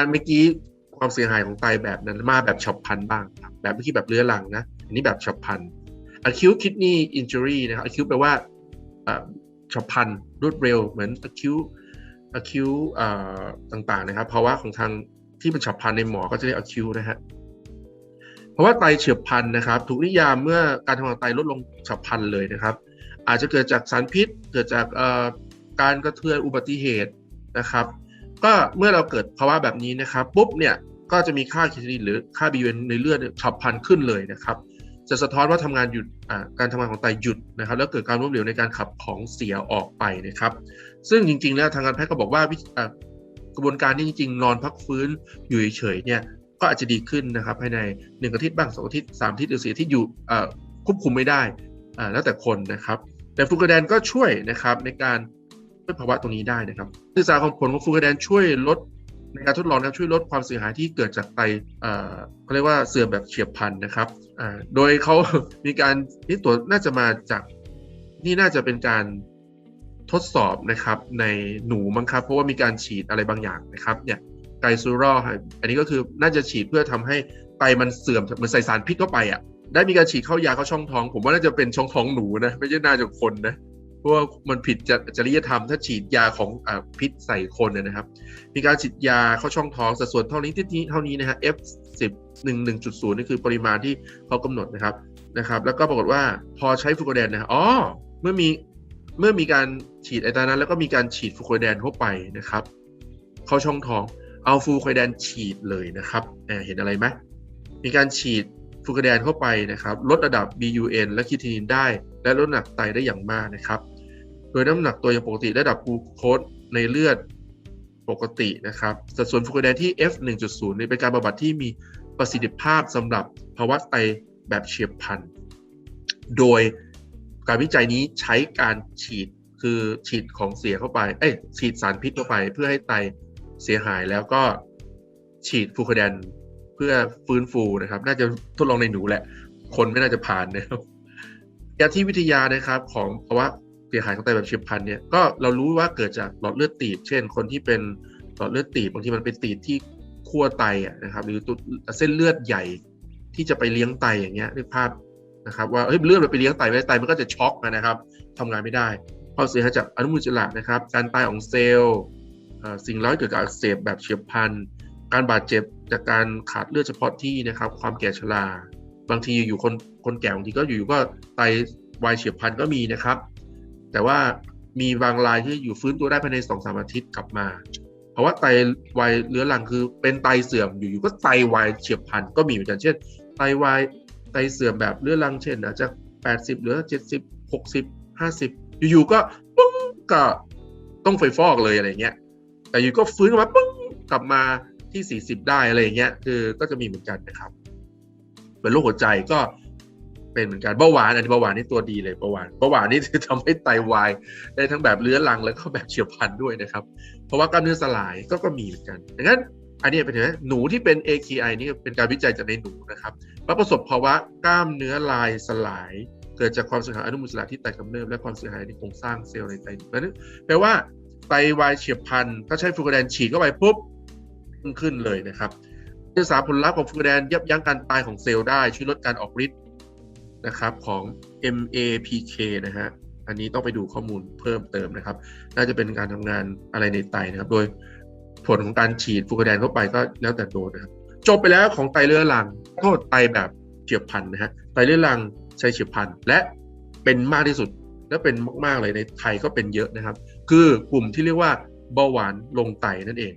การเมื่อกี้ความเสียหายของไตแบบนั้นมาแบบฉับพลันบ้างครับแบบเมื่อกี้แบบเรื้อรังนะอันนี้แบบฉับพลัน acute kidney injury นะครับ acute แปลว่าฉับพลันรวดเร็วเหมือน acute acute ต่างๆนะครับภาวะของทางที่เป็นฉับพลันในหมอก็จะเรียก acute นะฮะเพราะว่าไตเฉียบพลันนะครับ ถูกนิยามเมื่อการทำงานไตลดลงฉับพลันเลยนะครับ อาจจะเกิดจากสารพิษ เกิดจากการกระเทือนอุบัติเหตุนะครับ ก็เมื่อเราเกิดภาวะแบบนี้นะครับปุ๊บเนี่ยก็จะมีค่าคีทีหรือค่า BUN ในเลือดฉับพลันขึ้นเลยนะครับ จะสะท้อนว่าทำงานหยุดการทำงานของไตหยุดนะครับ แล้วเกิดการล้มเหลวในการขับของเสียออกไปนะครับ ซึ่งจริง ๆ แล้วทางการแพทย์ก็บอกว่ากระบวนการนี้จริง ๆ นอนพักฟื้นอยู่เฉยๆเนี่ยก็อาจจะดีขึ้นนะครับภายในหนึ่งอาทิตย์บ้างสองอาทิตย์สามอาทิตย์หรือสี่อาทิตย์อยู่ควบคุมไม่ได้แล้วแต่คนนะครับ แต่ฟูกแดนก็ช่วยนะครับในการ วยภาวะตรงนี้ได้นะครับศึกษาของผลของฟูกาแดนช่วยลดในการทดลองนะครับช่วยลดความเสียหายที่เกิดจากไตเขาเรียกว่าเสื่อมแบบเฉียบพลันนะครับโดยเขามีการนี่ตัวน่าจะมาจากนี่น่าจะเป็นการทดสอบนะครับในหนูมั้งครับเพราะว่ามีการฉีดอะไรบางอย่างนะครับเนี่ยไกซูรอลอันนี้ก็คือน่าจะฉีดเพื่อทำให้ไตมันเสื่อมเหมือนใส่สารพิษเข้าไปอะได้มีการฉีดเข้ายาเข้าช่องท้อง ผมว่าน่าจะเป็นช่องท้องหนูนะไม่ใช่น่าจะคนนะ เพราะว่ามันผิดจริยธรรมถ้าฉีดยาของอพิษใส่คนนะครับ มีการฉีดยาเข้าช่องท้องสัดส่วนเท่านี้ที่นี้เท่านี้นะฮะ F 10 1 1.0นี่คือปริมาณที่เขากำหนดนะครับนะครับ แล้วก็ปรากฏว่าพอใช้ฟูโกแดนนะอ๋อเมื่อมีเมื่อมีการฉีดไอตานั้น แล้วก็มีการฉีดฟูโกแดนเข้าไปนะครับ เข้าช่องท้องเอาฟูโกแดนฉีดเลยนะครับเห็นอะไรไหมมีการฉีดฟูกแดนเข้าไปนะครับ ลดระดับ BUN และคิทินินได้ และลดน้ำหนักไตได้อย่างมากนะครับ โดยน้ำหนักตัวอย่างปกติระดับกลูโคสในเลือดปกตินะครับ สัดส่วนฟูกแดนที่ F 1.0นี่เป็นการบำบัดที่มีประสิทธิภาพสำหรับภาวะไตแบบเฉียบพลัน โดยการวิจัยนี้ใช้การฉีดคือฉีดของเสียเข้าไป เอ้ยฉีดสารพิษเข้าไป เพื่อให้ไตเสียหายแล้วก็ฉีดฟูคแดนเพื่อฟื้นฟูนะครับ น่าจะทดลองในหนูแหละ คนไม่น่าจะผ่านนะครับยาที่วิทยานะครับของภาวะ เสียหายของไตแบบเฉียบพลันเนี่ยก็เรารู้ว่าเกิดจากหลอดเลือดตีบ เช่น คนที่เป็นหลอดเลือดตีบบางทีมันเป็นตีบที่ขั้วไตนะครับ หรือตัวเส้นเลือดใหญ่ที่จะไปเลี้ยงไตอย่างเงี้ยนึกภาพนะครับว่าเฮ้ยเลือดมันไปเลี้ยงไตไม่ได้ไตมันก็จะช็อกนะครับทำงานไม่ได้ความเสียหายจากอนุมูลอิสระนะครับ การตายของเซลล์สิ่งร้ายเกิดจากอักเสบแบบเฉียบพลันการบาดเจ็บจากการขาดเลือดเฉพาะที่นะครับ ความแก่ชราบางทีอยู่คนคนแก่บางทีก็อยู่ก็ไตวายเฉียบพลันก็มีนะครับ แต่ว่ามีบางรายที่อยู่ฟื้นตัวได้ภายในสองสามอาทิตย์กลับมาเพราะว่าไตวายเรื้อรังคือเป็นไตเสื่อมอยู่ๆก็ไตวายเฉียบพลันก็มีเหมือนกันเช่น ไตวายไตเสื่อมแบบเรื้อรังเช่น อาจจะ 80หลือ 70 60 50 อยู่ๆก็ปึ้งก็ต้องไฟฟอกเลยอะไรเงี้ยแต่อยู่ก็ฟื้นมาปึ้งกลับมาที่ 40 ได้อะไรเงี้ยคือก็จะมีเหมือนกันนะครับเป็นโรคหัวใจก็ เป็นเหมือนกันเบาหวานอันนี้เบาหวานนี่ตัวดีเลยเบาหวานเบาหวานนี่จะทำให้ไตวาย ได้ทั้งแบบเลื้อรังแล้วก็แบบเฉียบพลันด้วยนะครับ เพราะว่ากล้ามเนื้อสลายก็ก็มีเหมือนกันดังนั้นอันนี้เป็นไงหนูที่เป็น AKI นี่เป็นการวิจัยจากในหนูนะครับว่าประสบภาวะกล้ามเนื้อลายสลาย เกิดจากความเสียหายอนุมูลอิสระที่แตกำเนิดและความเสียหายในโครงสร้างเซลล์ในไตนั้นแปลว่าไตวายเฉียบพลันถ้าใช้ฟูกแดนฉีดเข้าไปปุ๊บขึ้นเลยนะครับศึกษาผลลัพธ์ของฟูกแดนยับยั้งการตายของเซลล์ได้ช่วยลดการออกฤทธิ์ นะครับของ MAPK นะฮะอันนี้ต้องไปดูข้อมูลเพิ่มเติมนะครับ น่าจะเป็นการทำงานอะไรในไตนะครับ โดยผลของการฉีดฟูกแดนเข้าไปก็แล้วแต่โดสนะครับ จบไปแล้วของไตเลือดลังโทษไตแบบเฉียบพันธ์นะฮะไตเลือดลังใช้เฉียบพันธ์และเป็นมากที่สุดและเป็นมากๆเลยในไทยก็เป็นเยอะนะครับ คือกลุ่มที่เรียกว่าเบาหวานลงไตนั่นเอง